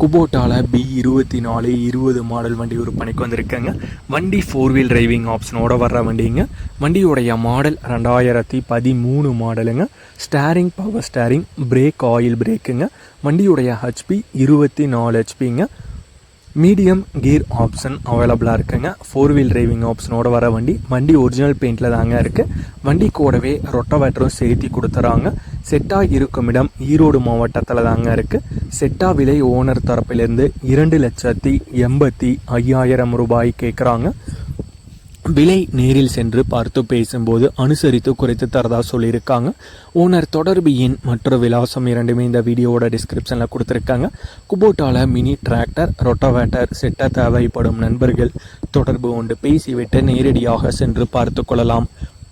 குபோட்டால B இருபத்தி நாலு இருபது மாடல் வண்டி விற்பனைக்கு வந்திருக்கேங்க. வண்டி ஃபோர் வீல் டிரைவிங் ஆப்ஷனோட வர்ற வண்டிங்க. வண்டியுடைய மாடல் ரெண்டாயிரத்தி பதிமூணு மாடலுங்க steering power steering brake oil பிரேக்குங்க வண்டியுடைய ஹெச்பி இருபத்தி நாலு ஹெச்பிங்க மீடியம் கியர் ஆப்ஷன் அவைலபிளாக இருக்குங்க. ஃபோர் வீல் டிரைவிங் ஆப்ஷனோட வர வண்டி. வண்டி ஒரிஜினல் பெயிண்டில் தாங்க இருக்குது வண்டி கூடவே ரொட்டவேட்டரும் சேர்த்தி கொடுத்துறாங்க. செட்டா இருக்கும் இடம் ஈரோடு மாவட்டத்தில் தாங்க இருக்குது செட்டா விலை ஓனர் தரப்பிலிருந்து இரண்டு லட்சத்தி எண்பத்தி ஐயாயிரம் ரூபாய் கேட்குறாங்க. விலை நேரில் சென்று பார்த்து பேசும்போது அனுசரித்து குறைத்து தரதா சொல்லியிருக்காங்க. ஓனர் தொடர்பு எண் மற்றும் விலாசம் இரண்டுமே இந்த வீடியோவோட டிஸ்கிரிப்ஷனில் கொடுத்துருக்காங்க. குபோட்டால மினி டிராக்டர் ரொட்டோவேட்டர் செட்ட தேவைப்படும் நண்பர்கள் தொடர்பு கொண்டு பேசிவிட்டு நேரடியாக சென்று பார்த்து கொள்ளலாம்.